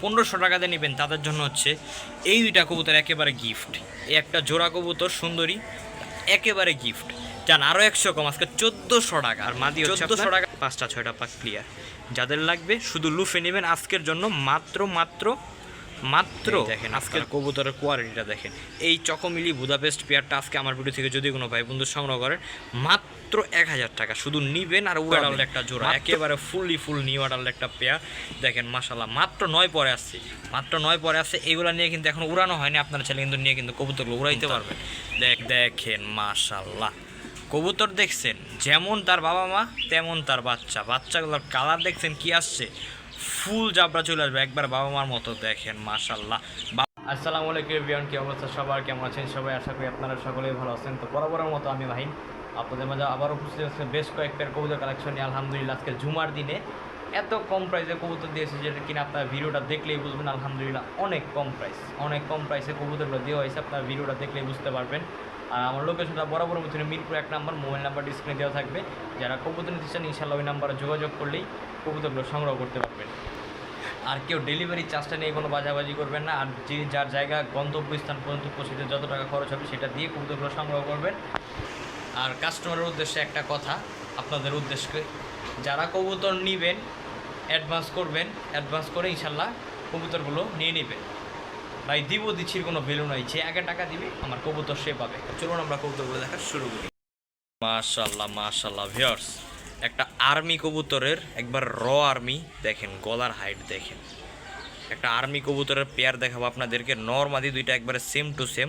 পনেরোশো টাকাতে নেবেন তাদের জন্য হচ্ছে এই দুইটা কবুতর একেবারে গিফট এই একটা জোড়া কবুতর সুন্দরী একেবারে গিফট যান আরও একশো কম আজকে চোদ্দোশো টাকা। আর মাদি চোদ্দোশো টাকা। পাঁচটা ছয়টা পাক ক্লিয়ার যাদের লাগবে শুধু লুফে নেবেন আজকের জন্য মাত্র মাত্র মাত্র দেখেন আজকের কবুতরের কোয়ালিটিটা দেখেন। এই চকমিলি বুদাপেস্ট পেয়ারটা আজকে আমার ভিডিও থেকে যদি কোনো ভাই বন্ধু সংগ্রহ করেন মাত্র এক হাজার টাকা। শুধু নিবেন আর ওয়াডাল একটা জোড়া একেবারে ফুললি ফুল নিউ ওয়াডাল একটা পেয়ার দেখেন মাসাল্লাহ মাত্র নয় পরে আসছে। মাত্র নয় পরে আসছে এগুলো নিয়ে কিন্তু এখন উড়ানো হয়নি। আপনারা ছেলে কিন্তু নিয়ে কিন্তু কবুতরগুলো উড়াইতে পারবেন। দেখ দেখেন মাশাল্লাহ কবুতর দেখছেন যেমন তার বাবা মা তেমন তার বাচ্চা। বাচ্চাগুলোর কালার দেখছেন কি আসছে? ফুল জাবরা চলে আসবে। একবার বাবা মার মতো দেখেন মাশাল্লাহ আসসালামু আলাইকুম বিয়ান কি অবস্থা সবার? কেমন আছেন সবাই? আশা করি আপনারা সকলেই ভালো আছেন। তো বরাবরের মতো আমি ভাই আপনাদের মাঝে আবার উপস্থিত হচ্ছে বেশ কয়েক পেয়ার কবুতর কালেকশন নিয়ে। আলহামদুলিল্লাহ, আজকে জুমার দিনে এত কম প্রাইসে কবুতর দিয়েছে যেটা কিনা আপনার ভিডিওটা দেখলেই বুঝবেন। আলহামদুলিল্লাহ, অনেক কম প্রাইস অনেক কম প্রাইসে কবুতরগুলো দেওয়া হয়েছে। আপনার ভিডিওটা দেখলেই বুঝতে পারবেন। আর আমার লোকেশনটা বরাবর মধ্যে মিরপুর এক নাম্বার মোবাইল নাম্বার ডিসপ্লে দেওয়া থাকবে। যারা কবুতর নিতে চান ইনশাল্লাহ ওই নাম্বারে যোগাযোগ করলেই কবুতরগুলো সংগ্রহ করতে পারবেন। আর কেউ ডেলিভারি চার্জটা নিয়ে কোনো বাজাবাজি করবেন না। আর যে যার জায়গা, গন্তব্যস্থান পর্যন্ত পৌঁছতে যত টাকা খরচ হবে, সেটা দিয়ে কবুতরগুলো সংগ্রহ করবেন। আর কাস্টমারের উদ্দেশ্যে একটা কথা, আপনাদের উদ্দেশ্যে যারা কবুতর নেবেন অ্যাডভান্স করবেন অ্যাডভান্স করে ইনশাল্লাহ কবুতরগুলো নিয়ে নেবেন। ভাই, দিব, দিচ্ছির কোনো ভ্যালু নাই। যে আগে টাকা দিবে, আমার কবুতর সে পাবে। চলুন আমরা কবুতরগুলো দেখা শুরু করি। মাশাল্লাহ মাশাল্লাহ ভিউয়ার্স একটা আর্মি কবুতরের, একবার র আর্মি দেখেন, গলার হাইট দেখেন। একটা আর্মি কবুতরের পেয়ার দেখাবো আপনাদেরকে। নর্মাদি দুইটা একবারে সেম টু সেম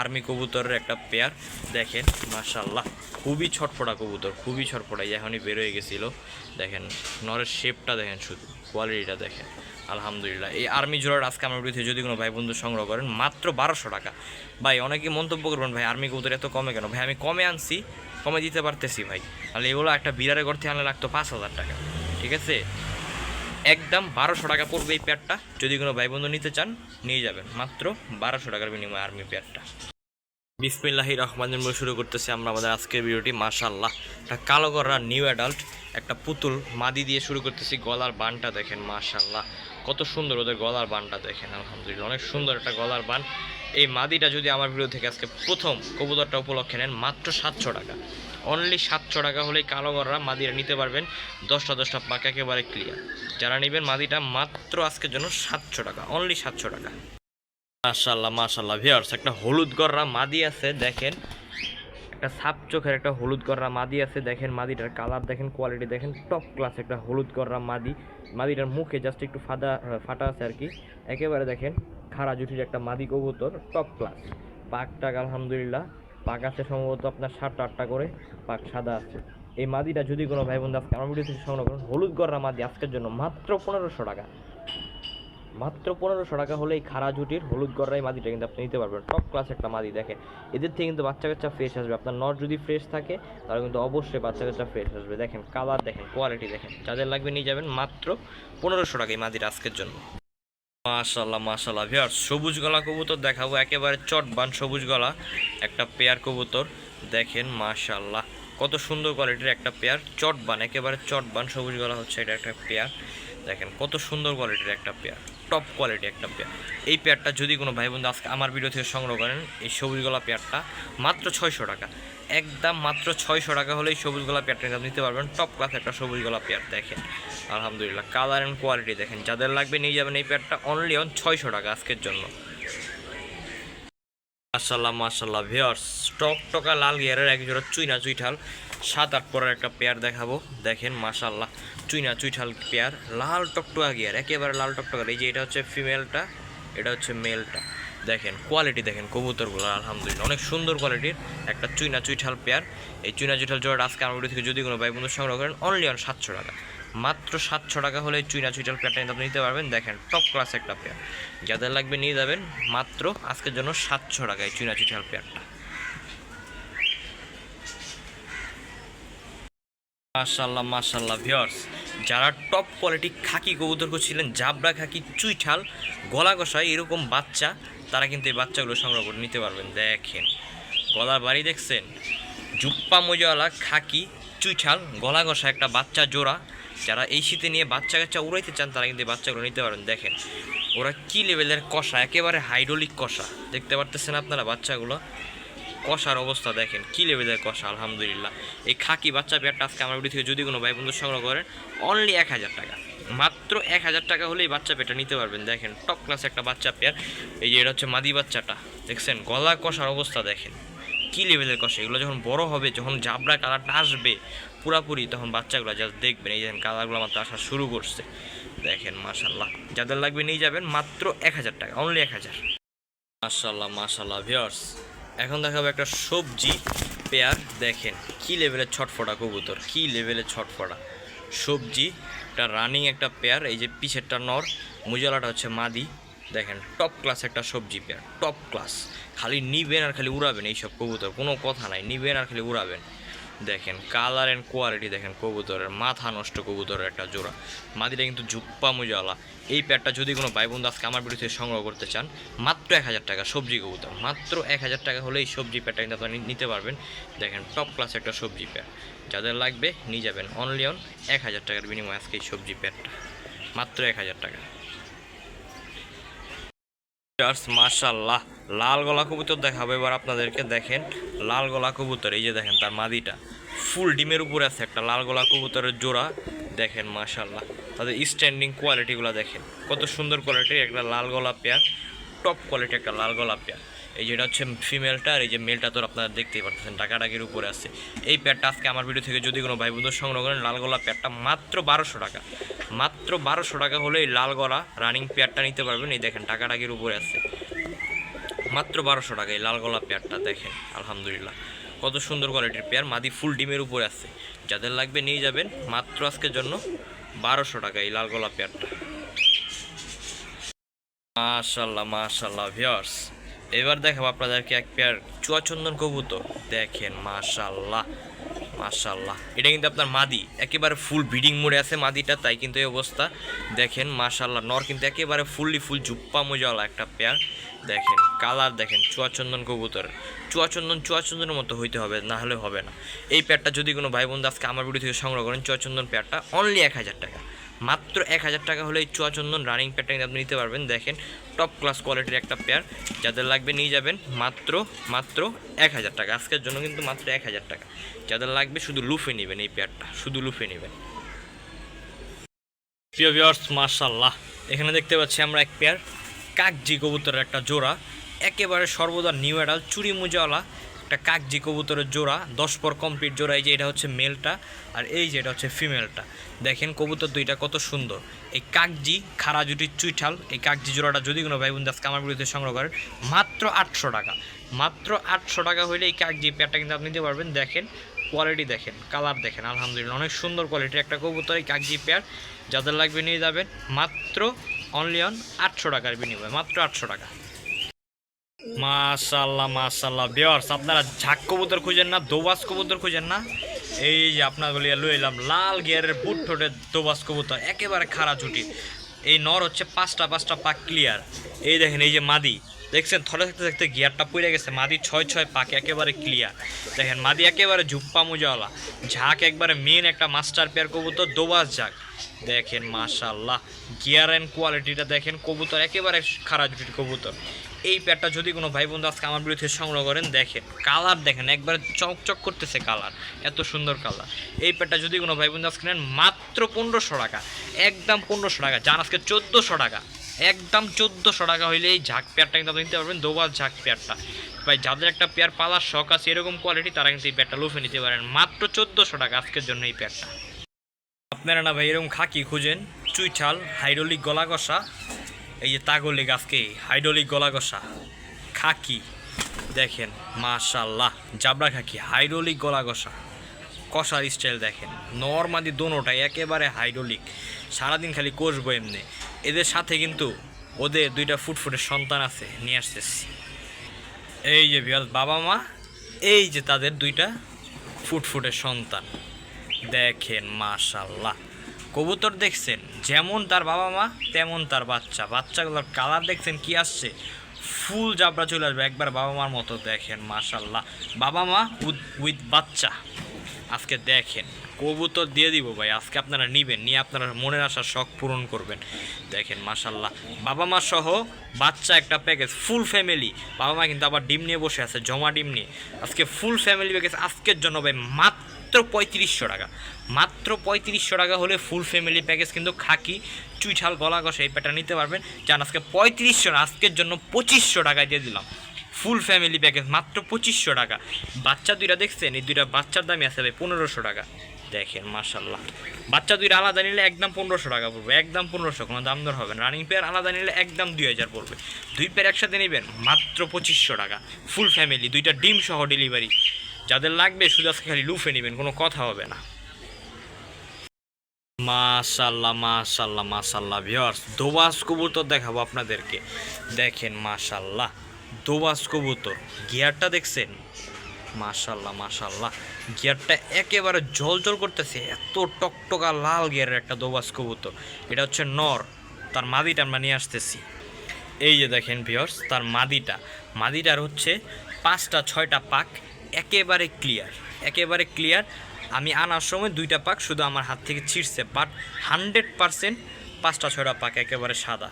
আর্মি কবুতরের একটা পেয়ার দেখেন, মাশাল্লাহ, খুবই ছটফটা কবুতর, খুবই ছটফটা এখনই বের হয়ে গেছিল। দেখেন, নরের শেপটা দেখেন শুধু কোয়ালিটিটা দেখেন। আলহামদুলিল্লাহ। এই আর্মি জোড়ার আজকে আমার বিরুদ্ধে যদি কোনো ভাই বন্ধু সংগ্রহ করেন, মাত্র বারোশো টাকা। ভাই, অনেকে মন্তব্য করবেন, ভাই আর্মি কবুতর এত কমে কেন? ভাই, আমি কমে আনছি, কমে দিতে পারতেছি, ভাই। তাহলে এগুলো একটা বিড়ারে করতে আনলে লাগতো পাঁচ হাজার টাকা। ঠিক আছে? একদম বারোশো টাকা পড়বে এই পেয়ারটা। যদি কোনো ভাই বন্ধু নিতে চান, নিয়ে যাবেন। মাত্র বারোশো টাকার বিনিময়ে আর্মি পেয়ারটা। বিসমিল্লাহি রহমান শুরু করতেছি আমরা আমাদের আজকের ভিডিওটি মাশাল্লাহ একটা কালো গররা, নিউ অ্যাডাল্ট, একটা পুতুল, মাদি দিয়ে শুরু করতেছি, গলার বানটা দেখেন মাশাল্লাহ কত সুন্দর ওদের গলার বানটা দেখেন, আলহামদুলিল্লাহ। অনেক সুন্দর একটা গলার বান। এই মাদিটা যদি আমার ভিডিও থেকে আজকে প্রথম কবুতরটা উপলক্ষে নেন, মাত্র সাতশো টাকা। অনলি সাতশো টাকা হলেই কালো গররা মাদিরা নিতে পারবেন। দশটা দশটা পাক একেবারে ক্লিয়ার যারা নেবেন মাদিটা মাত্র আজকের জন্য সাতশো টাকা। অনলি সাতশো টাকা। মাশাল্লাহ মাশাল্লাহ ভিউয়ার্স একটা হলুদ গররা মাদি আছে, দেখেন। একটা সাপ চোখের একটা হলুদ গররা মাদি আছে। দেখেন মাদিটার কালার দেখেন কোয়ালিটি দেখেন টপ ক্লাস একটা হলুদ গররা মাদি। মাদিটার মুখে জাস্ট একটু ফাদা, ফাটা আছে আর কি। একেবারে দেখেন খাড়া জুটির একটা মাদি কবুতর টপ ক্লাস পাকটা আলহামদুলিল্লাহ। পাক আছে সম্ভবত আপনার সাতটা আটটা করে, পাক সাদা আছে। এই মাদিটা যদি কোনো ভাই বন্ধু আজকে আমার ভিডিও থেকে সংগ্রহ করেন, হলুদ গররা মাদি আজকের জন্য মাত্র পনেরোশো টাকা। মাত্র পনেরোশো টাকা হলে এই খাড়া জুটির হলুদ গড়াই মাদিটা কিন্তু আপনি নিতে পারবেন। টপ ক্লাস একটা মাদি, দেখেন। এদের থেকে কিন্তু বাচ্চা কাচ্চা ফ্রেশ আসবে। আপনার নট যদি ফ্রেশ থাকে, তাহলে কিন্তু অবশ্যই বাচ্চা কাচ্চা ফ্রেশ আসবে। দেখেন কালার দেখেন কোয়ালিটি দেখেন। যাদের লাগবে নিয়ে যাবেন মাত্র পনেরোশো টাকা এই মাদির আজকের জন্য। মাশাল্লাহ মাশাল্লাহ ভিয়ার সবুজ গলা কবুতর দেখাবো। একেবারে চটবান সবুজ গলা একটা পেয়ার কবুতর। দেখেন মাশাল্লাহ কত সুন্দর কোয়ালিটির একটা পেয়ার চটবান, একেবারে চটবান সবুজ গলা হচ্ছে এটা একটা পেয়ার দেখেন, কত সুন্দর কোয়ালিটির একটা পেয়ার টপ কোয়ালিটি একটা পেয়ার এই পেয়ারটা যদি কোনো ভাই বন্ধু আজকে আমার ভিডিও থেকে সংগ্রহ করেন, এই সবুজ গলা পেয়ারটা মাত্র ছয়শো টাকা। একদম মাত্র ছয়শো টাকা হলেই সবুজ গলা পেয়ারটা নিতে পারবেন। টপ ক্লাস একটা সবুজ গলা পেয়ার দেখেন। আলহামদুলিল্লাহ কালার অ্যান্ড কোয়ালিটি দেখেন। যাদের লাগবে নিয়ে যাবেন এই পেয়ারটা অনলি অন ছয়শো টাকা আজকের জন্য। মাশাল্লাহ মাশাল্লাহ ভিওর্স টক টকা লাল গিয়ারের এক জোড়া চুইনা চুইঠাল, সাত আট পরের একটা পেয়ার দেখাবো। দেখেন মাশাল্লাহ চুইনা চুইঠাল পেয়ার। লাল টকটকা গিয়ার একেবারে লাল টকটকা। এই যে এটা হচ্ছে ফিমেলটা এটা হচ্ছে মেলটা দেখেন কোয়ালিটি দেখেন, কবুতরগুলো, আলহামদুলিল্লাহ। অনেক সুন্দর কোয়ালিটির একটা চুইনা চুইঠাল পেয়ার। এই চুইনা চুইঠাল জোড়াটা আজকে আমার থেকে যদি কোনো ভাই বন্ধু সংগ্রহ করেন অনলি অন সাতশো টাকা। মাত্র সাতশো টাকা হলে চুইনা চুইটাল পেয়ারটা কিন্তু আপনি নিতে পারবেন। দেখেন টপ ক্লাস একটা পেয়ার। যাদের লাগবে নিয়ে যাবেন, মাত্র আজকের জন্য সাতশো টাকায় চুইনা চুইটাল পেয়ারটা। মাশাল্লাহ মাশাল্লাহ ভিওর্স যারা টপ কোয়ালিটি খাকি কবুতর ছিলেন জাবরা খাকি, চুইঠাল গলা কষায় এরকম বাচ্চা, তারা কিন্তু এই বাচ্চাগুলো সংগ্রহ করে নিতে পারবেন। দেখেন, গলার বাড়ি দেখছেন? জুপ্পা মোজাওয়ালা খাকি, চুইঠাল গলা ঘষা একটা বাচ্চা জোড়া। যারা এই শীতে নিয়ে বাচ্চা কাচ্চা উড়াইতে চান, তারা কিন্তু বাচ্চাগুলো নিতে পারেন দেখেন, ওরা কী লেভেলের কষা? একেবারে হাইড্রোলিক কষা। দেখতে পারতেছেন আপনারা বাচ্চাগুলো? কষার অবস্থা দেখেন, কি লেভেলের কষা, আলহামদুলিল্লাহ। এই খাকি বাচ্চা পেয়ারটা আজকে আমার ভিডিও থেকে যদি কোনো ভাই বন্ধু সংগ্রহ করেন অনলি এক হাজার টাকা। মাত্র এক হাজার টাকা হলেই বাচ্চা পেয়ারটা নিতে পারবেন, দেখেন টপ ক্লাস একটা বাচ্চা পেয়ার। এই যে এটা হচ্ছে মাদি বাচ্চাটা, দেখছেন, গলা কষার অবস্থা দেখেন। কী লেভেলের কষা, এগুলো যখন বড় হবে, যখন জাবরা কালারটা আসবে, পুরাপুরি তখন বাচ্চাগুলো জাস্ট দেখবেন, এই দেখেন, কালারগুলো মাত্র আসা শুরু করছে। দেখেন মাশাল্লাহ যাদের লাগবে নিয়ে যাবেন, মাত্র এক হাজার টাকা অনলি এক হাজার। মাশাল্লাহ মাশাল্লাহ ভিউয়ার্স এখন দেখাবো একটা সবজি পেয়ার। দেখেন, কি লেভেলের ছটফটা কবুতর, কি লেভেলের ছটফটা। সবজি একটা রানিং একটা পেয়ার, এই যে পিছেরটা নর, মুজালাটা হচ্ছে মাদি। দেখেন টপ ক্লাস একটা সবজি পেয়ার টপ ক্লাস খালি নিবেন আর খালি উড়াবেন এইসব কবুতর, কোনো কথা নাই, নিবেন আর খালি উড়াবেন। দেখেন কালার অ্যান্ড কোয়ালিটি দেখেন, কবুতরের মাথা নষ্ট কবুতরের একটা জোড়া। মাদিটা কিন্তু জুপ্পা মুজালা। এই প্যাডটা যদি কোনো ভাই বন্ধু আজকে আমার বিরুদ্ধে সংগ্রহ করতে চান, মাত্র এক হাজার টাকা সবজি কবুতর। মাত্র এক হাজার টাকা হলে এই সবজি প্যাডটা কিন্তু আপনারা নিতে পারবেন। দেখেন টপ ক্লাস একটা সবজি প্যাড যাদের লাগবে নিয়ে যাবেন। অনলি অন এক হাজার টাকার বিনিময়ে আজকে এই সবজি প্যাডটা মাত্র এক হাজার টাকা। মাশাল্লাহ লাল গলা কবুতর দেখাবো, এবার আপনাদেরকে দেখেন। লাল গলা কবুতর, এই যে দেখেন তার মাদিটা। ফুল ডিমের উপরে আছে একটা লাল গলা কবুতরের জোড়া। দেখেন মাশাল্লাহ তাদের স্ট্যান্ডিং কোয়ালিটিগুলো দেখেন। কত সুন্দর কোয়ালিটির একটা লাল গলা পেয়ার টপ কোয়ালিটি একটা লাল গলা পেয়ার এই যেটা হচ্ছে ফিমেলটা আর এই যে মেলটা তো আপনারা দেখতেই পাচ্ছেন টাকাটাকির উপরে আছে। এই প্যাডটা আজকে আমার ভিডিও থেকে যদি কোনো ভাই বন্ধু সংগ্রহ করেন, লাল গলা প্যাডটা মাত্র বারোশো টাকা। মাত্র বারোশো টাকা হলে এই লাল গলা রানিং পেয়ারটা নিতে পারবেন। এই দেখেন টাকাটাকির উপরে আছে। মাত্র বারোশো টাকা এই লাল গলা পেয়ারটা দেখেন, আলহামদুলিল্লাহ। কত সুন্দর কোয়ালিটির পেয়ার মাদি ফুল ডিমের উপরে আছে। যাদের লাগবে নিয়ে যাবেন, মাত্র আজকের জন্য বারোশো টাকা এই লাল গলা পেয়ারটা মাশাল্লাহ মাশাল্লাহ ভিউয়ার্স এবার দেখাবো আপনাদেরকে এক পেয়ার চুয়াচন্দন কবুতর। দেখেন মাশাল্লাহ মাশাল্লাহ এটা কিন্তু আপনার মাদি, একেবারে ফুল ব্রিডিং মোড়ে আছে মাদিটা, তাই কিন্তু এই অবস্থা। দেখেন মাশাল্লাহ নর কিন্তু একেবারে ফুললি ফুল জুপ্পা মোজাওয়ালা একটা পেয়ার। দেখেন কালার দেখেন, চুয়াচন্দন কবুতর। চুয়াচন্দন, চুয়াচন্দনের মতো হইতে হবে, না হলে হবে না। এই পেয়ারটা যদি কোনো ভাই বন্ধু আজকে আমার ভিডিও থেকে সংগ্রহ করেন, চুয়াচন্দন পেয়ারটা অনলি এক হাজার টাকা। মাত্র এক হাজার টাকা হলে এই চুয়াচন্দন রানিং পেয়ারটা কিন্তু আপনি নিতে পারবেন। দেখেন টপ ক্লাস কোয়ালিটির একটা পেয়ার যাদের লাগবে নিয়ে যাবেন মাত্র মাত্র এক হাজার টাকা। আজকের জন্য কিন্তু মাত্র এক হাজার টাকা। যাদের লাগবে শুধু লুফে নেবেন এই পেয়ারটা শুধু লুফে নেবেন। প্রিয় ভিউয়ার্স মার্শাল্লাহ এখানে দেখতে পাচ্ছি আমরা এক পেয়ার কাকজি কবুতরের একটা জোড়া। একেবারে সর্বদা নিউ এডাল চুরি মুজাওয়ালা। একটা কাকজি কবুতরের জোড়া, দশ পর কমপ্লিট জোড়া, এই যে এটা হচ্ছে মেলটা আর এই যে এটা হচ্ছে ফিমেলটা দেখেন কবুতর দুইটা কত সুন্দর। এই কাকজি খাড়া জুটির চুইঠাল, এই কাকজি জোড়াটা যদি কোনো ভাই বোন আমার বিরুদ্ধে সংগ্রহ করেন, মাত্র আটশো টাকা। মাত্র আটশো টাকা হইলে এই কাকজি পেয়ারটা কিন্তু আপনি নিতে পারবেন। দেখেন কোয়ালিটি দেখেন কালার দেখেন, আলহামদুলিল্লাহ, অনেক সুন্দর কোয়ালিটির একটা কবুতর, এই কাকজি পেয়ার। যাদের লাগবে নিয়ে যাবেন, মাত্র অনলি অন আটশো টাকার বিনিময়ে, মাত্র আটশো টাকা। মাশাল্লাহ মাশাল্লাহ বিয়ার্স আপনারা ঝাক কবুতর খুঁজেন না, দোবাস কবুতর খুঁজেন না। এই যে আপনার বলিয়া লই এলাম, লাল গিয়ারের বুট ঠোঁটের দোবাস কবুতর, একেবারে খাড়া ছুটি এই নর হচ্ছে পাঁচটা পাঁচটা পাক ক্লিয়ার এই দেখেন, এই যে মাদি, দেখছেন? থরে থাকতে থাকতে গিয়ারটা পড়ে গেছে। মাদি ছয় ছয় পাক, একেবারে ক্লিয়ার দেখেন, মাদি একেবারে ঝুপ্পা মুজাওয়ালা। ঝাঁক একবারে মেন একটা মাস্টার পেয়ার কবুতর, দোবাস ঝাঁক। দেখেন মাশাল্লাহ গিয়ার অ্যান্ড কোয়ালিটিটা দেখেন, কবুতর একেবারে খারাপ জুটির কবুতর। এই প্যাডটা যদি কোনো ভাই বন্ধু আজকে আমার বিরুদ্ধে সংগ্রহ করেন, দেখেন কালার দেখেন, একবারে চকচক করতেছে কালার এত সুন্দর কালার এই প্যাডটা যদি কোনো ভাই বন্ধু আজকে নেন, মাত্র পনেরোশো টাকা, একদম পনেরোশো টাকা যান আজকে চোদ্দোশো টাকা, একদম চোদ্দোশো টাকা হইলে এই ঝাঁক পেয়ারটা কিন্তু নিতে পারবেন, দোবাল ঝাঁক পেয়ারটা ভাই, যাদের একটা পেয়ার পালার শখ আছে, এরকম কোয়ালিটি তারা কিন্তু এই প্যাডটা লুফে নিতে পারেন। মাত্র চোদ্দোশো টাকা আজকের জন্য এই প্যাডটা আপনারা না ভাই এরকম খাকি খুঁজেন চুইঠাল হাইড্রোলিক গলা কষা এই যে তাগলিক আজকে হাইড্রোলিক গলা কষা খাকি, দেখেন, মাশাল্লাহ জাবরা খাকি, হাইড্রোলিক গলা কষা কষার স্টাইল দেখেন নর্মালি দোনোটাই একেবারে হাইড্রোলিক, সারাদিন খালি কষবো এমনি। এদের সাথে কিন্তু ওদের দুইটা ফুটফুটের সন্তান আছে, নিয়ে আসতেছি। এই যে বিয়াল বাবা মা, এই যে তাদের দুইটা ফুটফুটের সন্তান। দেখেন মাশাল্লাহ কবুতর দেখছেন, যেমন তার বাবা মা, তেমন তার বাচ্চা। বাচ্চাগুলোর কালার দেখছেন, কি আসছে? ফুল জাবরা চলে আসবে, একবার বাবা মার মতো দেখেন মাশাল্লাহ বাবা মা উইথ বাচ্চা। আজকে দেখেন, কবুতর দিয়ে দিব ভাই, আজকে আপনারা নিবেন, নিয়ে আপনারা মনের আশা, শখ পূরণ করবেন। দেখেন মাশাল্লাহ বাবা মা সহ বাচ্চা একটা প্যাকেজ ফুল ফ্যামিলি বাবা মা কিন্তু আবার ডিম নিয়ে বসে আছে, জমা ডিম নিয়ে। আজকে ফুল ফ্যামিলি প্যাকেজ আজকের জন্য ভাই, মাত্র পঁয়ত্রিশশো টাকা। মাত্র পঁয়ত্রিশশো টাকা হলে ফুল ফ্যামিলি প্যাকেজ কিন্তু খাকি, চুইঠাল গলা কষা এই প্যাটা নিতে পারবেন। যান আজকে পঁয়ত্রিশশো আজকের জন্য পঁচিশশো টাকায় দিয়ে দিলাম। ফুল ফ্যামিলি প্যাকেজ মাত্র পঁচিশশো টাকা। বাচ্চা দুইটা দেখছেন? এই দুইটা বাচ্চার দামই আছে ভাই পনেরোশো টাকা। দেখেন মার্শাল্লাহ বাচ্চা দুইটা আলাদা নিলে একদম পনেরোশো টাকা পড়বে, একদম পনেরোশো, কোনো দাম দর হবে না। রানিং পেয়ার আলাদা নিলে একদম দুই হাজার পড়বে। দুই পেয়ার একসাথে নেবেন, মাত্র পঁচিশশো টাকা। ফুল ফ্যামিলি দুইটা ডিম সহ ডেলিভারি যাদের লাগবে শুধু আজকে খালি লুফে নেবেন, কোনো কথা হবে না। মাশাল্লাহ মাশাল্লাহ মাশাল্লাহ ভিওর্স দোবাস কবুতর দেখাবো আপনাদেরকে। দেখেন, মাশাল্লাহ, দোবাস কবুতর। গিয়ারটা দেখছেন? মাশাল্লাহ মাশাল্লাহ, গিয়ারটা একেবারে জল জল করতেছে, এত টকটকা লাল গিয়ারের একটা দোবাস কবুতর। এটা হচ্ছে নর, তার মাদিটা আমরা নিয়ে আসতেছি। এই যে দেখেন ভিওর্স তার মাদিটা। মাদিটার হচ্ছে পাঁচটা, ছয়টা পাক একেবারে ক্লিয়ার একেবারে ক্লিয়ার আমি আনার সময় দুইটা পাক, শুধু আমার হাত থেকে ছিঁড়ছে বাট হান্ড্রেড পারসেন্ট পাঁচটা, ছয়টা পাক একেবারে সাদা।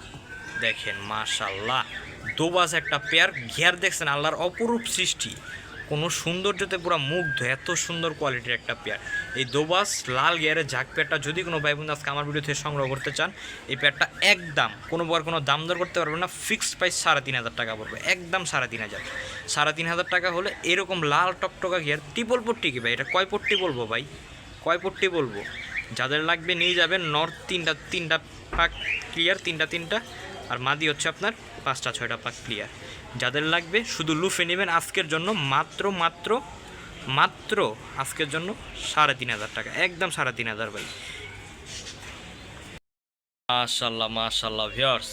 দেখেন মাশাল্লাহ দোবাজ একটা পেয়ার ঘেয়ার দেখছেন আল্লাহর অপরূপ সৃষ্টি। কোনো সৌন্দর্যতে পুরো মুগ্ধ, এত সুন্দর কোয়ালিটির একটা পেয়ার এই দোবাস লাল গিয়ারের ঝাক পেয়ারটা যদি কোনো ভাই বন্ধু আজকে আমার ভিডিও থেকে সংগ্রহ করতে চান, এই পেয়ারটা একদম কোনো বার কোনো দাম দর করতে পারবেন না ফিক্সড প্রাইস সাড়ে তিন হাজার টাকা পড়বে, একদম সাড়ে তিন হাজার। সাড়ে তিন হাজার টাকা হলে এরকম লাল টকটকা গিয়ার ট্রিপল পট্টি কি ভাই? এটা কয় পট্টি বলব ভাই? কয় পট্টি বলব? যাদের লাগবে নিয়ে যাবেন নর্থ তিনটা তিনটা পাক ক্লিয়ার তিনটা তিনটা, আর মাদি হচ্ছে আপনার পাঁচটা, ছয়টা পাক ক্লিয়ার যাদের লাগবে শুধু লুফে নেবেন আজকের জন্য মাত্র মাত্র মাত্র আজকের জন্য সাড়ে তিন হাজার টাকা, একদম সাড়ে তিন হাজার ভাই। মাশাল্লাহ মাশাল্লাহ ভিউয়ার্স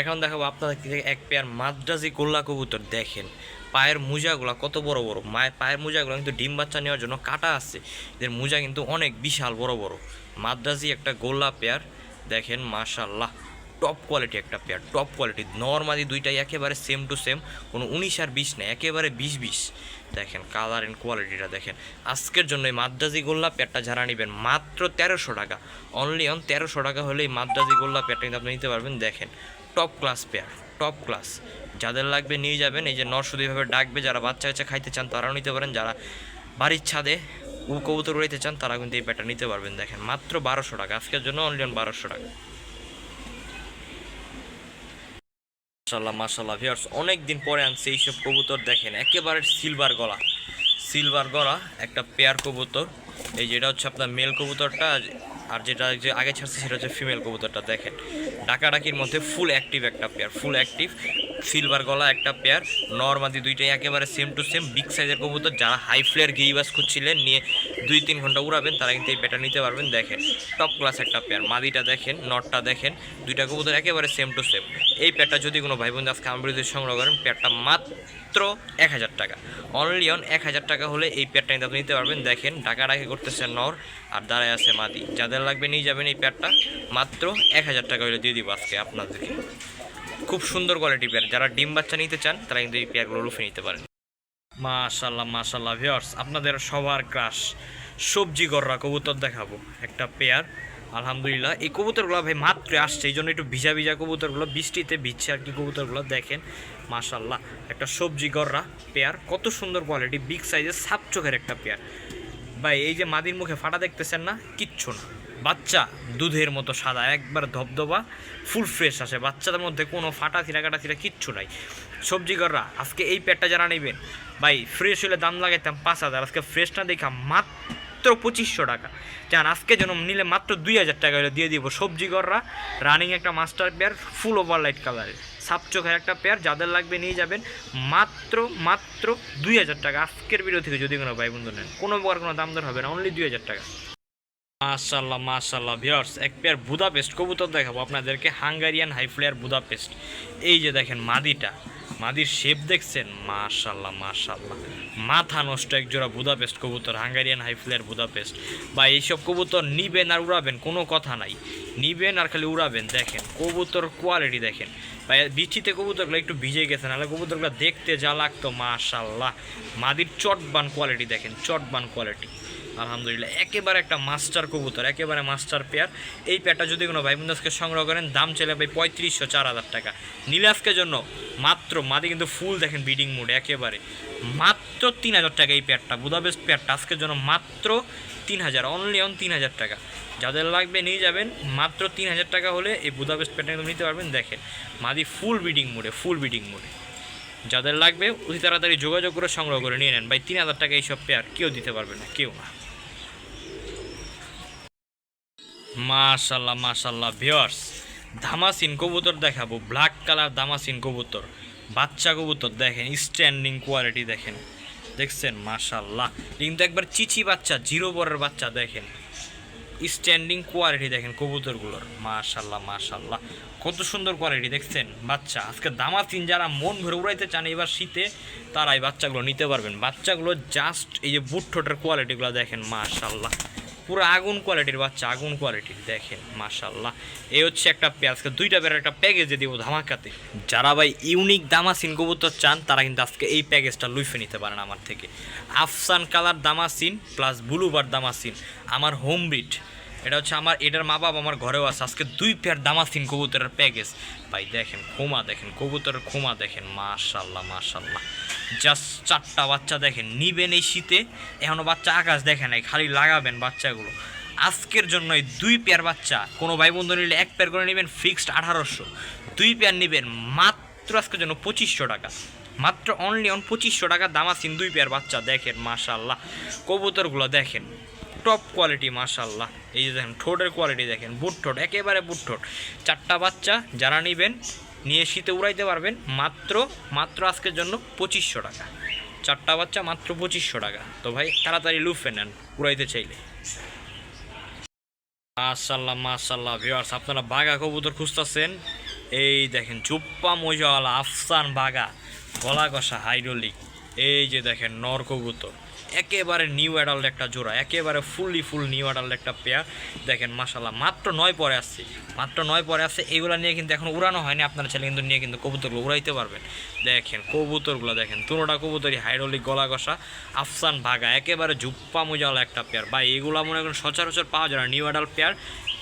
এখন দেখাবো আপনাদের এক পেয়ার মাদ্রাজি গোল্লা কবুতর, দেখেন। পায়ের মোজাগুলো কত বড় বড়। মায়ের পায়ের মোজাগুলো কিন্তু ডিম বাচ্চা নেওয়ার জন্য কাটা আছে। এদের মোজা কিন্তু অনেক বিশাল বড় বড়। মাদ্রাজি একটা গোল্লা পেয়ার দেখেন, মাশাল্লাহ। টপ কোয়ালিটি একটা পেয়ার টপ কোয়ালিটি নর্মালি দুইটাই একেবারে সেম টু সেম কোনো উনিশ আর বিশ নেই একেবারে বিশ বিশ। দেখেন কালার অ্যান্ড কোয়ালিটিটা দেখেন। আজকের জন্য এই মাদ্রাজি গোল্লা পেয়ারটা যারা নেবেন, মাত্র তেরোশো টাকা। অনলি অন তেরোশো টাকা হলে এই মাদ্রাজি গোল্লা পেয়ারটা কিন্তু আপনি নিতে পারবেন। দেখেন top class pair top class যাদের লাগবে নিয়ে যাবেন, এই যে নরসুদ এইভাবে ডাকবে, যারা বাচ্চা কাচ্চা খাইতে চান তারাও নিতে পারেন। যারা বাড়ির ছাদে উ কবুতর উড়াইতে চান তারা কিন্তু এই পেয়ারটা নিতে পারবেন। দেখেন, মাত্র বারোশো টাকা। আজকের জন্য অনলি অন বারোশো টাকা। মাশাল্লাহ মাশাল্লাহ ভিউয়ার্স অনেক দিন পরে আনছে এইসব কবুতর, দেখেন, একেবারে সিলভার গলা। সিলভার গলা, একটা পেয়ার কবুতর। এই যেটা হচ্ছে আপনার মেল কবুতরটা, আর যেটা যে আগে ছাড়ছে সেটা হচ্ছে ফিমেল কবুতরটা, দেখেন। ডাকাডাকির মধ্যে ফুল অ্যাক্টিভ একটা পেয়ার ফুল অ্যাক্টিভ সিলভার গলা একটা পেয়ার নর্মাদি দুইটাই একেবারে সেম টু সেম বিগ সাইজের কবুতর যারা হাই ফ্লেয়ার গিরিবাস খুঁজছিলেন, নিয়ে দুই তিন ঘণ্টা উড়াবেন, তারা কিন্তু এই পেয়ারটা নিতে পারবেন। দেখেন টপ ক্লাস একটা পেয়ার মাদিটা দেখেন নটটা দেখেন, দুইটা কবুতর একেবারে সেম টু সেম এই পেয়ারটা যদি কোনো ভাই বোন আজকে বিরুদ্ধে সংগ্রহ করেন পেয়ারটা মাত্র এক হাজার টাকা। অনলি অন এক হাজার টাকা হলে এই পেয়ারটা কিন্তু আপনি নিতে পারবেন। দেখেন ডাকাডাকি করতেছে নর, আর দাঁড়ায় আছে মাদি। যাদের লাগবে নিয়ে যাবেন এই পেয়ারটা মাত্র এক হাজার টাকা হলে দিয়ে দিব আজকে আপনাদেরকে। খুব সুন্দর কোয়ালিটি পেয়ার। যারা ডিম বাচ্চা নিতে চান, তারা কিন্তু এই পেয়ারগুলো রুফে নিতে পারেন। মাশাল্লাহ মাশাল্লাহ ভিওর্স আপনাদের সবার ক্রাশ সবজি গররা, কবুতর দেখাবো। একটা পেয়ার, আলহামদুলিল্লাহ। এই কবুতরগুলো ভাই মাত্র আসছে এই জন্য একটু ভিজা ভিজা কবুতরগুলো, বৃষ্টিতে ভিজছে আর কি কবুতরগুলো, দেখেন। মাশাল্লাহ একটা সবজি গররা পেয়ার, কত সুন্দর কোয়ালিটি বিগ সাইজের সাপ চোখের একটা পেয়ার। ভাই, এই যে মাদির মুখে ফাটা দেখতেছেন না, কিচ্ছু না। বাচ্চা দুধের মতো সাদা, একবার ধবধবা ফুল ফ্রেশ আসে। বাচ্চাদের মধ্যে কোনো ফাটা থিরা কাটা থিরা কিচ্ছু নাই। সবজি গররা আজকে এই পেটটা যারা নেবেন, ভাই ফ্রেশ হলে দাম লাগাইতাম পাঁচ হাজার, আজকে ফ্রেশ না দেখা মাত্র পঁচিশশো টাকা। যান আজকে যেন নিলে মাত্র দুই হাজার টাকা হলে দিয়ে দিব। সবজি গররা রানিং একটা master pair full over light কালারের সাপ চোখের একটা পেয়ার যাদের লাগবে নিয়ে যাবেন, মাত্র মাত্র দুই হাজার টাকা। আজকের ভিডিও থেকে যদি কোনো ভাই বন্ধু নেন, কোনো প্রকার কোনো দাম দর হবে না অনলি দুই হাজার টাকা। মাশাল্লাহ মাশাল্লাহ ভিউয়ার্স এক পেয়ার বুদাপেস্ট কবুতর দেখাবো আপনাদেরকে হাঙ্গারিয়ান হাই ফ্লেয়ার বুদাপেস্ট এই যে দেখেন মাদিটা, মাদির শেপ দেখছেন? মাশাল্লাহ মাশাল্লাহ মাথা নষ্ট এক জোড়া বুদাপেস্ট কবুতর হাঙ্গারিয়ান হাই ফ্লেয়ার বুদাপেস্ট বা এইসব কবুতর নিবেন আর উড়াবেন, কোনো কথা নাই। নিবেন আর খালি উড়াবেন, দেখেন, কবুতর কোয়ালিটি দেখেন। বা বৃষ্টিতে কবুতরগুলো একটু ভিজে গেছে, নাহলে কবুতরগুলো দেখতে যা লাগতো মাশাল্লাহ মাদির চটবান কোয়ালিটি দেখেন, চটবান কোয়ালিটি আলহামদুলিল্লাহ, একেবারে একটা মাস্টার কবুতর, একেবারে মাস্টার পেয়ার এই পেয়ারটা যদি কোনো ভাই বন্ধুকে সংগ্রহ করেন, দাম চলে ভাই পঁয়ত্রিশশো, চার হাজার টাকা। নীলাজকের জন্য মাত্র, মাদি কিন্তু ফুল দেখেন বিডিং মুড একেবারে। মাত্র তিন হাজার টাকা এই পেয়ারটা বুদাবেস্ট পেয়ারটা আজকের জন্য মাত্র তিন হাজার অনলি অন তিন হাজার টাকা। যাদের লাগবে নিয়ে যাবেন, মাত্র তিন হাজার টাকা হলে এই বুদাবেস্ট পেয়ারটা কিন্তু নিতে পারবেন, দেখেন। মাদি ফুল বিডিং মুডে ফুল বিডিং মুডে যাদের লাগবে অতি তাড়াতাড়ি যোগাযোগ করে সংগ্রহ করে নিয়ে নেন। ভাই তিন হাজার টাকা এইসব পেয়ার কেউ দিতে পারবে না, কেউ না। মাশাল্লাহ মাশাল্লাহ ভিওর্স ধামাসিন কবুতর দেখাবো ব্ল্যাক কালার দামাসিন কবুতর, বাচ্চা কবুতর দেখেন স্ট্যান্ডিং কোয়ালিটি দেখেন, দেখছেন, মাশাল্লাহ, কিন্তু একবার চিচি বাচ্চা, জিরো বরের বাচ্চা দেখেন স্ট্যান্ডিং কোয়ালিটি দেখেন কবুতরগুলোর, মাশাল্লাহ মাশাল্লাহ, কত সুন্দর কোয়ালিটি দেখছেন, বাচ্চা, আজকে দামাসিন যারা মন ভরে উড়াইতে চান এবার শীতে, তারা এই বাচ্চাগুলো নিতে পারবেন, বাচ্চাগুলো জাস্ট এই যে বুট ঠোঁটের কোয়ালিটিগুলো দেখেন, মাশাল্লাহ পুরো আগুন কোয়ালিটির বাচ্চা, আগুন কোয়ালিটির দেখেন মাশাল্লাহ এই হচ্ছে একটা আজকে দুইটা বের একটা প্যাকেজ প্যাকেজে দিব ধামাকাতে। যারা ভাই ইউনিক দামাসিন কবুতর চান, তারা কিন্তু আজকে এই প্যাকেজটা লুইফে নিতে পারেন আমার থেকে। আফসান কালার দামাসিন প্লাস ব্লুবার দামাসিন, আমার হোম ব্রিড এটা হচ্ছে আমার, এটার মা বাবা আমার ঘরেও আছে। আজকে দুই পেয়ার দামাসিন কবুতরের প্যাকেজ ভাই, দেখেন খোমা দেখেন, কবুতরের খোমা দেখেন। মাশাল্লাহ মাশাল্লাহ। জাস্ট চারটা বাচ্চা দেখেন, নিবেন এই শীতে। এখনও বাচ্চা আকাশ দেখে নাই, খালি লাগাবেন বাচ্চাগুলো। আজকের জন্য এই দুই পেয়ার বাচ্চা, কোনো ভাই বন্ধু নিলে এক পেয়ার করে নেবেন ফিক্সড আঠারোশো। দুই পেয়ার নেবেন মাত্র আজকের জন্য পঁচিশশো টাকা। মাত্র অনলি অন পঁচিশশো টাকা দামাসিন দুই পেয়ার বাচ্চা দেখেন, মাশাল্লাহ। কবুতরগুলো দেখেন। টপ কোয়ালিটি মাশাল্লাহ এই যে দেখেন, ঠোঁটের কোয়ালিটি দেখেন, বুট ঠোঁট, একেবারে বুট ঠোঁট। চারটা বাচ্চা যারা নেবেন, নিয়ে শীতে উড়াইতে পারবেন, মাত্র মাত্র আজকের জন্য পঁচিশশো টাকা। চারটা বাচ্চা, মাত্র পঁচিশশো টাকা। তো ভাই, তাড়াতাড়ি লুফে নেন, উড়াইতে চাইলে। মাশাল্লাহ মাশাল্লাহ ভিউয়ার্স আপনারা বাঘা কবুতর খুঁজতেছেন। এই দেখেন, চুপ্পা মজাওয়ালা আফসান বাঘা, গলা কষা হাইড্রোলিক এই যে দেখেন, নর কবুতর। একেবারে নিউ অ্যাডাল্ট একটা জোড়া, একেবারে ফুললি ফুল নিউ অ্যাডাল্ট একটা পেয়ার দেখেন মাশাল্লাহ মাত্র নয় পরে আসছে। মাত্র নয় পরে আসছে, এগুলো নিয়ে কিন্তু এখন উড়ানো হয়নি। আপনারা ছেলে কিন্তু নিয়ে কিন্তু কবুতরগুলো উড়াইতে পারবেন। দেখেন, কবুতরগুলো দেখেন তুনোটা কবুতরই হাইড্রোলিক গলা কষা আফসান ভাগা, একেবারে জুপ্পা মোজাওয়ালা একটা পেয়ার বা এগুলো মনে করেন সচরাচর পাওয়া যায় না নিউ অ্যাডাল্ট পেয়ার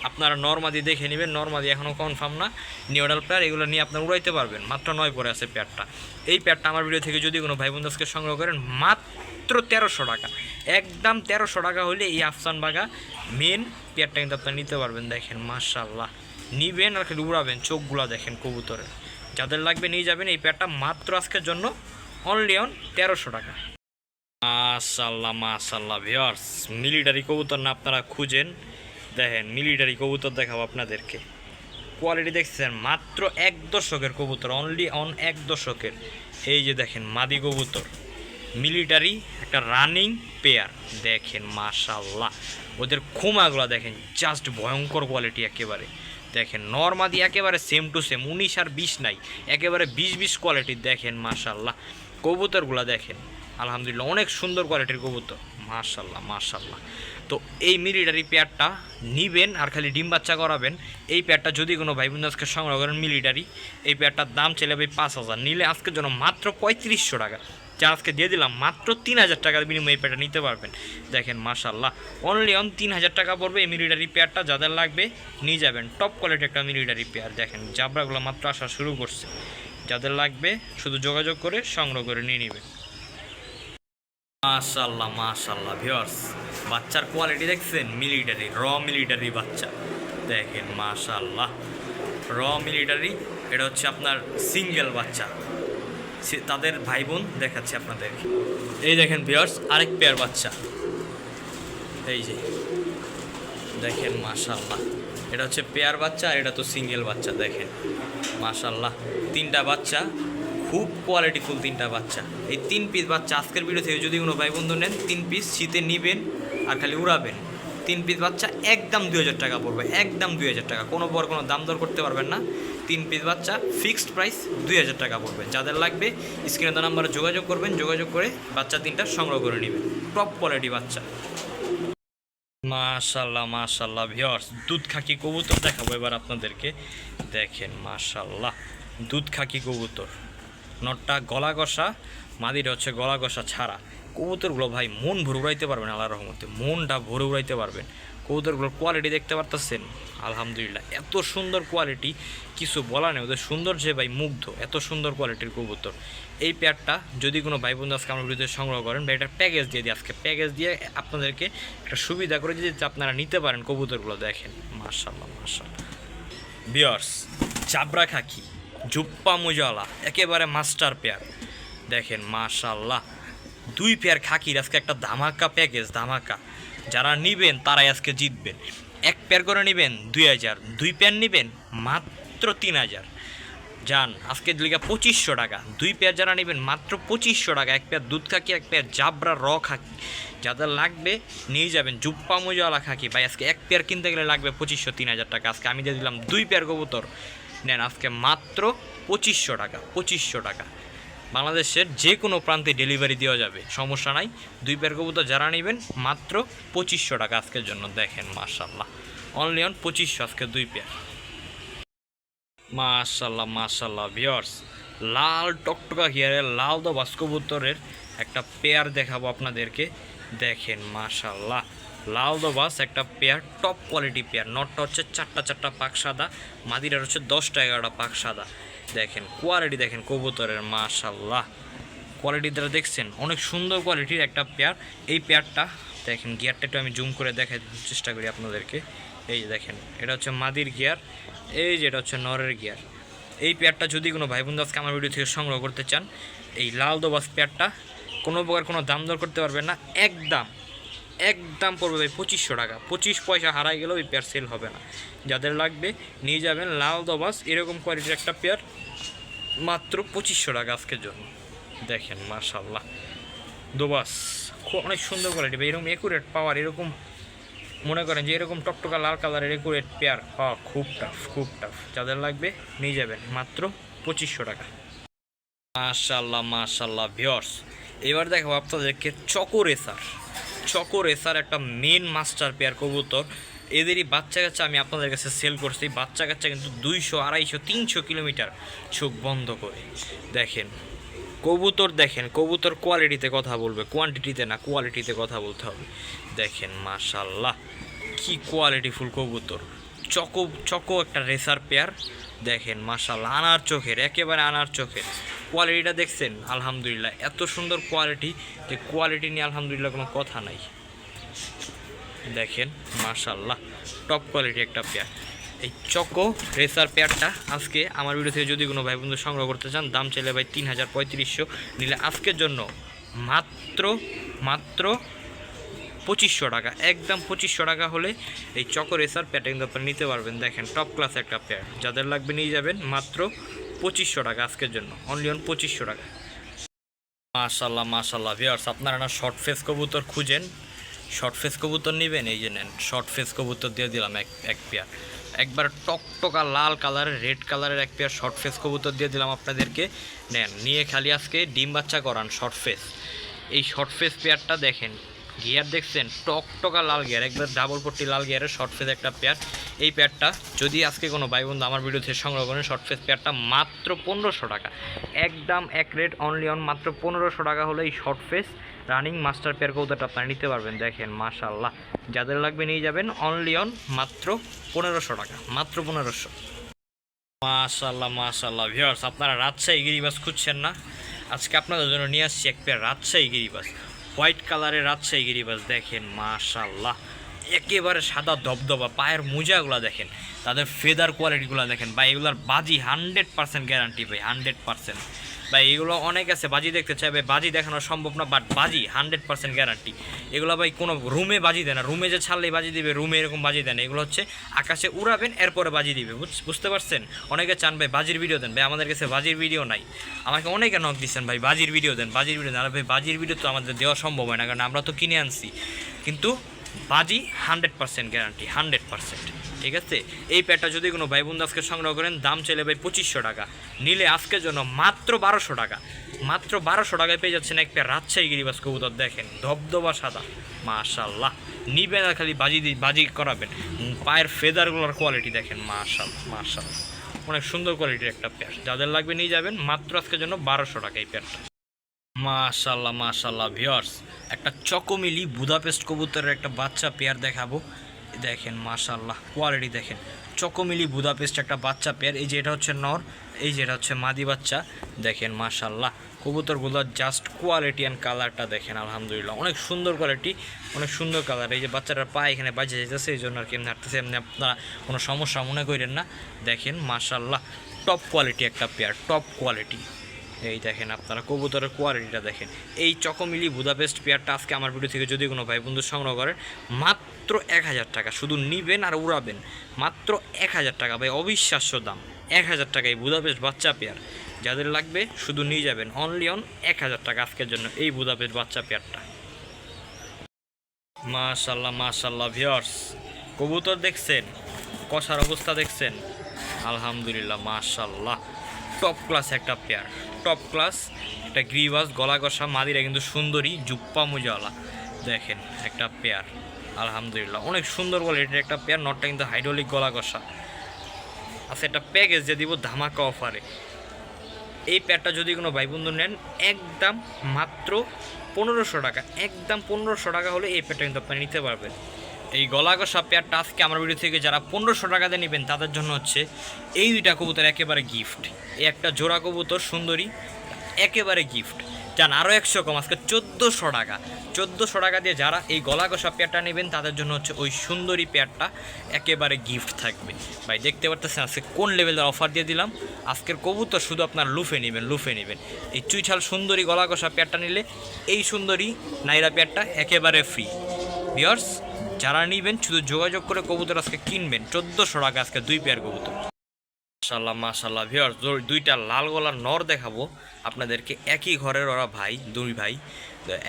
আপনারা নর্মাদি দেখে নেবেন, নর্মাদি এখনও কনফার্ম না। নিউডাল পেয়ার এগুলো নিয়ে আপনারা উড়াইতে পারবেন। মাত্র নয় পরে আছে পেয়ারটা এই পেয়ারটা আমার ভিডিও থেকে যদি কোনো ভাই বন্ধুকে সংগ্রহ করেন, মাত্র তেরোশো টাকা। একদম তেরোশো টাকা হলে এই আফসান বাগা মেন পেয়ারটা কিন্তু আপনারা নিতে পারবেন, দেখেন মার্শাল্লাহ নিবেন আর খালি উড়াবেন, চোখগুলা দেখেন কবুতরের। যাদের লাগবে নিয়ে যাবেন এই পেয়ারটা মাত্র আজকের জন্য অনলি অন তেরোশো টাকা। মাশাল্লাহ মাশাল্লাহ ভিওর্স মিলিটারি কবুতর না আপনারা খুঁজেন। দেখেন মিলিটারি কবুতর দেখাবো আপনাদেরকে। কোয়ালিটি দেখছেন, মাত্র এক দশকের কবুতর অনলি অন এক দশকের। এই যে দেখেন, মাদি কবুতর। মিলিটারি একটা রানিং পেয়ার দেখেন মাশাল্লাহ ওদের খোমাগুলো দেখেন জাস্ট ভয়ঙ্কর কোয়ালিটি একেবারে। দেখেন, নর্মাদি একেবারে সেম টু সেম উনিশ আর বিশ নাই, একেবারে বিশ বিশ কোয়ালিটির দেখেন মাশাল্লাহ কবুতরগুলো দেখেন, আলহামদুলিল্লাহ, অনেক সুন্দর কোয়ালিটির কবুতর। মাশাল্লাহ মাশাল্লাহ তো এই মিলিটারি পেয়ারটা নিবেন আর খালি ডিম বাচ্চা করাবেন। এই পেয়ারটা যদি কোনো ভাই আজকে সংগ্রহ করেন মিলিটারি এই পেয়ারটার দাম চলে ভাই পাঁচ হাজার, নিলে আজকের জন্য মাত্র পঁয়ত্রিশশো টাকা। যা আজকে দিয়ে দিলাম, মাত্র তিন হাজার টাকার বিনিময়ে পেয়ারটা নিতে পারবেন। দেখেন মাশাল্লাহ অনলি অন তিন হাজার টাকা পড়বে এই মিলিটারি পেয়ারটা যাদের লাগবে নিয়ে যাবেন। টপ কোয়ালিটি একটা মিলিটারি পেয়ার দেখেন, জাবরাগুলো মাত্র আসা শুরু করছে। যাদের লাগবে, শুধু যোগাযোগ করে, সংগ্রহ করে নিয়ে নেবেন। মাশাল্লাহ মাশাল্লাহ ভিউয়ার্স বাচ্চার কোয়ালিটি দেখছেন? মিলিটারি র মিলিটারি বাচ্চা। দেখেন মাশাল্লাহ র মিলিটারি এটা হচ্ছে আপনার সিঙ্গেল বাচ্চা। তাদের ভাই বোন দেখাচ্ছি আপনাদের এই দেখেন ভিউয়ার্স আরেক পেয়ার বাচ্চা। এই যে, দেখেন মাশাল্লাহ এটা হচ্ছে পেয়ার বাচ্চা আর এটা তো সিঙ্গেল বাচ্চা, দেখেন। মাশাল্লাহ তিনটা বাচ্চা, খুব কোয়ালিটিফুল তিনটা বাচ্চা। এই তিন পিস বাচ্চা, আজকের ভিডিও থেকে যদি কোনো ভাই বন্ধু নেন, তিন পিস শীতে নিবেন আর খালি উড়াবেন। তিন পিস বাচ্চা একদম দুই হাজার টাকা পড়বে, একদম দুই হাজার টাকা। কোনো পর কোনো দাম দর করতে পারবেন না। তিন পিস বাচ্চা ফিক্সড প্রাইস দুই হাজার টাকা পড়বে। যাদের লাগবে স্ক্রিনে তো নাম্বারে যোগাযোগ করবেন, যোগাযোগ করে বাচ্চা তিনটা সংগ্রহ করে নেবেন। টপ কোয়ালিটি বাচ্চা। মাশাল্লাহ মাশাল্লাহ ভিওর্স দুধ খাকি কবুতর দেখাবো এবার আপনাদেরকে। দেখেন, মাশাল্লাহ, দুধ খাকি কবুতর। নটটা গলা কষা মাদির হচ্ছে গলা কষা ছাড়া। কবুতরগুলো ভাই মন ভরে উড়াইতে পারবেন আল্লাহ রহমতে। মনটা ভরে উড়াইতে পারবেন। কবুতরগুলোর কোয়ালিটি দেখতে পারতেছেন। আলহামদুলিল্লাহ, এত সুন্দর কোয়ালিটি কিছু বলা নেই, ওদের সুন্দর যে ভাই মুগ্ধ, এত সুন্দর কোয়ালিটির কবুতর। এই প্যাডটা যদি কোনো ভাই বন্ধু আজকে আমার বিরুদ্ধে সংগ্রহ করেন বা এটা প্যাকেজ দিয়ে দিই আজকে। প্যাকেজ দিয়ে আপনাদেরকে একটা সুবিধা করে যদি আপনারা নিতে পারেন কবুতরগুলো, দেখেন। মার্শাল্লাহ মার্শাল্লাহ বিয়ার্স চাবরা খাকি, জুপ্পা মুজালা, একেবারে মাস্টার পেয়ার দেখেন মাশাল্লাহ দুই পেয়ার খাকির আজকে একটা ধামাকা প্যাকেজ ধামাকা। যারা নিবেন তারাই আজকে জিতবেন। এক পেয়ার করে নেবেন দুই হাজার, দুই পেয়ার নেবেন মাত্র তিন হাজার। যান, আজকে লিগা পঁচিশশো টাকা। দুই পেয়ার যারা নেবেন মাত্র পঁচিশশো টাকা। এক পেয়ার দুধ খাকি, এক পেয়ার জাবরা র খাকি। যাদের লাগবে নিয়ে যাবেন জুপ্পা মজাওয়ালা খাকি। ভাই, আজকে এক পেয়ার কিনতে গেলে লাগবে পঁচিশশো, তিন হাজার টাকা। আজকে আমি দিয়ে দিলাম দুই পেয়ার কবুতর। নেন, আজকে মাত্র পঁচিশশো টাকা পঁচিশশো টাকা। বাংলাদেশের যে কোনো প্রান্তে ডেলিভারি দেওয়া যাবে। সমস্যা নাই। দুই পেয়ার কবুতর যারা নেবেন, মাত্র পঁচিশশো টাকা আজকের জন্য দেখেন মার্শাল্লাহ অনলি অন পঁচিশশো আজকে দুই পেয়ার মাশাল্লাহ মাশাল্লাহ ভিওর্স লাল টকটকা হিয়ারের লাল দবাস কবুতরের একটা পেয়ার দেখাবো আপনাদেরকে। দেখেন মাশাল্লাহ লাল দবাস একটা পেয়ার টপ কোয়ালিটি পেয়ার নটটা হচ্ছে চারটা চারটা পাক সাদা, মাদিরার হচ্ছে দশটা এগারোটা পাক সাদা। দেখেন কোয়ালিটি দেখেন কবুতরের মাশাল্লাহ কোয়ালিটি দ্বারা দেখছেন? অনেক সুন্দর কোয়ালিটির একটা পেয়ার এই পেয়ারটা দেখেন গিয়ারটা একটু আমি জুম করে দেখার চেষ্টা করি আপনাদেরকে। এই যে দেখেন, এটা হচ্ছে মাদির গিয়ার এই যে এটা হচ্ছে নরের গিয়ার এই পেয়ারটা যদি কোনো ভাই বন্ধু আজকে আমার ভিডিও থেকে সংগ্রহ করতে চান, এই লাল দোবাস পেয়ারটা কোনো প্রকার কোনো দাম দর করতে পারবেন না। একদম একদম পড়বে ভাই পঁচিশশো টাকা। পঁচিশ পয়সা হারাই গেলেও এই পেয়ার সেল হবে না। যাদের লাগবে, নিয়ে যাবেন লাল দবাস, এরকম কোয়ালিটির একটা পেয়ার মাত্র পঁচিশশো টাকা আজকের জন্য। দেখেন মার্শাল্লাহ দোবাস খুব অনেক সুন্দর কোয়ালিটি বা এরকম একুরেট পাওয়ার, এরকম মনে করেন যে এরকম টকটকা লাল কালারের একুরেট পেয়ার পাওয়া খুব টাফ খুব টাফ যাদের লাগবে নিয়ে যাবেন, মাত্র পঁচিশশো টাকা। মাশাল্লাহ মাশাল্লাহ ভিওর্স এবার দেখো আপনাদেরকে চকো রেসার চকো রেসার একটা মেন মাস্টার পেয়ার কবুতর। এদেরই বাচ্চা কাচ্চা আমি আপনাদের কাছে সেল করছি। বাচ্চা কাচ্চা কিন্তু দুইশো, আড়াইশো, তিনশো কিলোমিটার চোখ বন্ধ করে। দেখেন, কবুতর দেখেন, কবুতর কোয়ালিটিতে কথা বলবে কোয়ান্টিটিতে না কোয়ালিটিতে কথা বলতে হবে। দেখেন মাশাল্লাহ কি কোয়ালিটিফুল কবুতর। চকো চকো একটা রেসার পেয়ার দেখেন মাশাল্লাহ আনার চোখের, একেবারে আনার চোখের। কোয়ালিটিটা দেখছেন? আলহামদুলিল্লাহ, এত সুন্দর কোয়ালিটি যে কোয়ালিটি নিয়ে আলহামদুলিল্লাহ কোনো কথা নাই। দেখেন মাশাল্লাহ টপ কোয়ালিটি একটা পেয়ার। এই চকো রেসার পেয়ারটা আজকে আমার ভিডিও থেকে যদি কোনো ভাই বন্ধু সংগ্রহ করতে চান, দাম চাইলে ভাই তিন হাজার পঁয়ত্রিশশো নিলে আজকের জন্য মাত্র মাত্র পঁচিশশো টাকা, একদম পঁচিশশো টাকা হলে এই চকো রেসার পেয়ারটা কিন্তু আপনারা নিতে পারবেন। দেখেন টপ ক্লাস একটা পেয়ার। যাদের লাগবে নিয়ে যাবেন মাত্র পঁচিশশো টাকা আজকের জন্য অনলি অন পঁচিশশো টাকা। মাশাল্লাহ মাশাল্লাহ ভিয়ার্স আপনারা না শর্ট ফেস কবুতর খুঁজেন শর্ট ফেস কবুতর নেবেন? এই যে নেন শর্ট ফেস কবুতর দিয়ে দিলাম এক এক পেয়ার একবার টকটকা লাল কালারের রেড কালারের এক পেয়ার শর্ট ফেস কবুতর দিয়ে দিলাম আপনাদেরকে। নেন, নিয়ে খালি আজকে ডিম বাচ্চা করান শর্ট ফেস এই শর্ট ফেস পেয়ারটা দেখেন গিয়ার দেখছেন টকটকা লাল গিয়ার একবার ডাবল পট্টি লাল গিয়ারের শর্ট ফেস একটা পেয়ার এই পেয়ারটা যদি আজকে কোনো ভাই বন্ধু আমার ভিডিও থেকে সংগ্রহ করেন শর্ট ফেস পেয়ারটা মাত্র পনেরোশো টাকা। একদম এক রেট অনলি অন মাত্র পনেরোশো টাকা হলে এই short face running master pair কৌতাটা আপনারা নিতে পারবেন, দেখেন মাশাল্লাহ যাদের লাগবে নিয়ে যাবেন অনলি অন মাত্র পনেরোশো টাকা, মাত্র পনেরোশো। মাশাল্লাহ মাশাল্লাহ ভিউয়ার্স আপনারা রাজশাহী গিরিবাস খুঁজছেন না? আজকে আপনাদের জন্য নিয়ে আসছি এক পেয়ার রাজশাহী গিরিবাস হোয়াইট কালারের রাজশাহী গিরিবাস দেখেন মাশাল্লাহ একেবারে সাদা দবদবা পায়ের মোজাগুলো দেখেন, তাদের ফেদার কোয়ালিটিগুলো দেখেন। বা এগুলোর বাজি হান্ড্রেড পার্সেন্ট গ্যারান্টি ভাই হান্ড্রেড পার্সেন্ট বা এগুলো অনেক আছে, বাজি দেখতে চাইবে বাজি দেখানো সম্ভব না বাট বাজি হান্ড্রেড পার্সেন্ট গ্যারান্টি এগুলো ভাই, কোনো রুমে বাজি দেয় না, রুমে যে ছাড়লেই বাজি দিবে, রুমে এরকম বাজি দেয় না, এগুলো হচ্ছে আকাশে উড়াবেন, এরপরে বাজি দিবে, বুঝ- বুঝতে পারছেন? অনেকে চান ভাই, বাজির ভিডিও দেন, ভাই, আমাদের কাছে বাজির ভিডিও নাই। আমাকে অনেকে নক দিচ্ছেন ভাই, বাজির ভিডিও দেন, বাজির ভিডিও দেন। আর ভাই, বাজির ভিডিও তো আমাদের দেওয়া সম্ভব হয় না, কারণ আমরা তো কিনে আনছি। কিন্তু বাজি hundred percent guarantee hundred percent. ঠিক আছে? এই প্যাডটা যদি কোনো ভাই বন্ধু আজকে সংগ্রহ করেন, দাম চাইলে ভাই পঁচিশশো টাকা। নিলে আজকের জন্য মাত্র বারোশো টাকা। মাত্র বারোশো টাকায় পেয়ে যাচ্ছেন এক পেয়ার রাজশাহী গিরিবাস কবুতর, দেখেন, ধবধবা সাদা। মাশাল্লাহ নিবেন আর খালি বাজি বাজি করাবেন। পায়ের ফেদারগুলোর কোয়ালিটি দেখেন মাশাল্লাহ মাশাল্লাহ অনেক সুন্দর কোয়ালিটির একটা পেয়ার যাদের লাগবে নিয়ে যাবেন, মাত্র আজকের জন্য বারোশো টাকা এই পেয়ারটা মাশাল্লাহ মাশাল্লাহ ভিওর্স একটা চকোমিলি বুদাপেস্ট কবুতরের একটা বাচ্চা পেয়ার দেখাবো। দেখেন, মাশাল্লাহ কোয়ালিটি দেখেন। চকোমিলি বুদাপেস্ট একটা বাচ্চা পেয়ার এই যে এটা হচ্ছে নর, এই যে এটা হচ্ছে মাদি বাচ্চা। দেখেন, মাশাল্লাহ কবুতরগুলোর জাস্ট কোয়ালিটি অ্যান্ড কালারটা দেখেন, আলহামদুলিল্লাহ। অনেক সুন্দর কোয়ালিটি অনেক সুন্দর কালার এই যে বাচ্চাটার পা এখানে বাজে যেতেছে এই জন্য আর কি এমনি হাঁটতেছে, এমনি আপনারা কোনো সমস্যা মনে করেন না। দেখেন, মাশাল্লাহ টপ কোয়ালিটি একটা পেয়ার টপ কোয়ালিটি এই দেখেন আপনারা কবুতরের কোয়ালিটিটা দেখেন। এই চকোমিলি বুদাপেস্ট পেয়ারটা আজকে আমার ভিডিও থেকে যদি কোনো ভাই বন্ধু সংগ্রহ করেন মাত্র এক হাজার টাকা। শুধু নিবেন আর উড়াবেন। মাত্র এক হাজার টাকা। ভাই, অবিশ্বাস্য দাম। এক হাজার টাকা এই বুদাপেস্ট বাচ্চা পেয়ার। যাদের লাগবে শুধু নিয়ে যাবেন। অনলি অন এক হাজার টাকা আজকের জন্য এই বুদাপেস্ট বাচ্চা পেয়ারটা। মাশাল্লাহ মাশাল্লাহ ভিওর্স কবুতর দেখছেন? কষার অবস্থা দেখছেন? আলহামদুলিল্লাহ, মাশাল্লাহ। টপ ক্লাস একটা পেয়ার টপ ক্লাস একটা গ্রিবাস গলা কষা মাদিরা কিন্তু সুন্দরী, জুপ্পা মুজাওয়ালা। দেখেন, একটা পেয়ার আলহামদুলিল্লাহ, অনেক সুন্দর কোয়ালিটির একটা পেয়ার নটটা কিন্তু হাইড্রোলিক গলা কষা আচ্ছা একটা প্যাকেজ যে দিব ধামাকা অফারে এই প্যাডটা যদি কোনো ভাই বন্ধু নেন, একদম মাত্র পনেরোশো টাকা, একদম পনেরোশো টাকা হলে এই প্যাডটা কিন্তু আপনি নিতে পারবেন। এই গলা কষা পেয়ারটা আজকে আমার ভিডিও থেকে যারা পনেরোশো টাকাতে নেবেন, তাদের জন্য হচ্ছে এই দুইটা কবুতর একেবারে গিফট এই একটা জোড়া কবুতর, সুন্দরী, একেবারে গিফট যান আরও একশো কম, আজকে চোদ্দোশো টাকা। চোদ্দোশো টাকা দিয়ে যারা এই গলা কষা পেয়ারটা নেবেন, তাদের জন্য হচ্ছে ওই সুন্দরী পেয়ারটা একেবারে গিফট থাকবে। ভাই, দেখতে পারতেছেন আজকে কোন লেভেলের অফার দিয়ে দিলাম? আজকের কবুতর শুধু আপনার লুফে নেবেন লুফে নেবেন। এই চুইছাল সুন্দরী গলা কষা পেয়ারটা নিলে এই সুন্দরী নাইরা পেয়ারটা একেবারে ফ্রি বিয়ার্স যারা নিবেন, শুধু যোগাযোগ করে কবুতর আজকে কিনবেন। চোদ্দোশো টাকা আজকে দুই পেয়ার কবুতর। মাশাল্লাহ মাশাল্লাহ ভিউয়ার্স দুইটা লাল গলার নর দেখাবো। আপনাদেরকে একই ঘরের ওরা ভাই, দুই ভাই।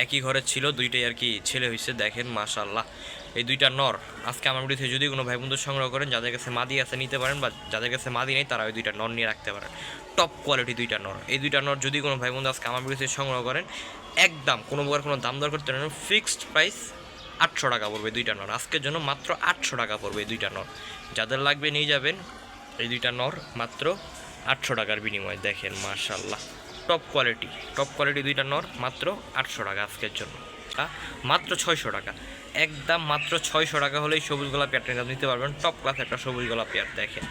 একই ঘরে ছিল, দুইটাই আর কি ছেলে হয়েছে দেখেন মাশাল্লাহ এই দুইটা নর, আজকে আমার বিরুদ্ধে যদি কোনো ভাই বন্ধু সংগ্রহ করেন, যাদের কাছে মাদি আছে নিতে পারেন, বা যাদের কাছে মাদি নেই, তারা ওই দুইটা নর নিয়ে রাখতে পারেন। টপ কোয়ালিটি দুইটা নর। এই দুইটা নর যদি কোনো ভাই বন্ধু আজকে আমার বিরুদ্ধে সংগ্রহ করেন, একদম কোনো প্রকার কোনো দাম দর করতে পারেন ফিক্সড প্রাইস আটশো টাকা পড়বে দুইটা নর। আজকের জন্য মাত্র আটশো টাকা পড়বে দুইটা নর। যাদের লাগবে নিয়ে যাবেন। এই দুইটা নর মাত্র আটশো টাকার বিনিময়ে দেখেন মার্শাল্লাহ টপ কোয়ালিটি টপ কোয়ালিটি দুইটা নর মাত্র আটশো টাকা আজকের জন্য। মাত্র ছয়শো টাকা। একদম মাত্র ছয়শো টাকা হলেই সবুজ গোলাপ পেয়ারটা নিতে পারবেন। টপ ক্লাস একটা সবুজ গোলাপ পেয়ার, দেখেন।